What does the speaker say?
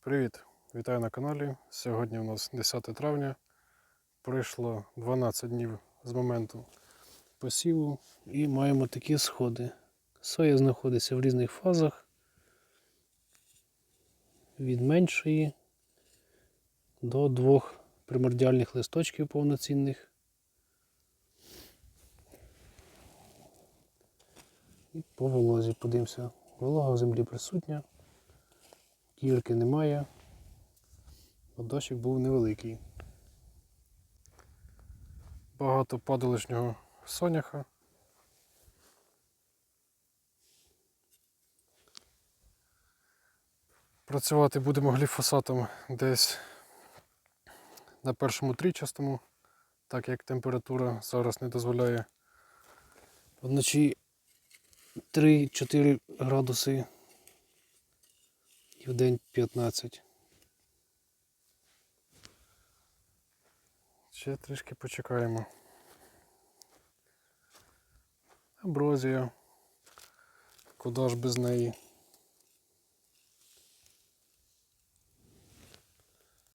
Привіт! Вітаю на каналі. Сьогодні у нас 10 травня. Пройшло 12 днів з моменту посіву і маємо такі сходи. Соя знаходиться в різних фазах. Від меншої до двох примордіальних листочків повноцінних. І по волозі подивимося. Волога в землі присутня. Кірки немає. бо був невеликий. Багато падалишнього соняха. Працювати будемо гліфосатом десь на першому трічастому, так як температура зараз не дозволяє. Вночі 3-4 градуси і в день 15. Ще трішки почекаємо. Аброзія. Куди ж без неї?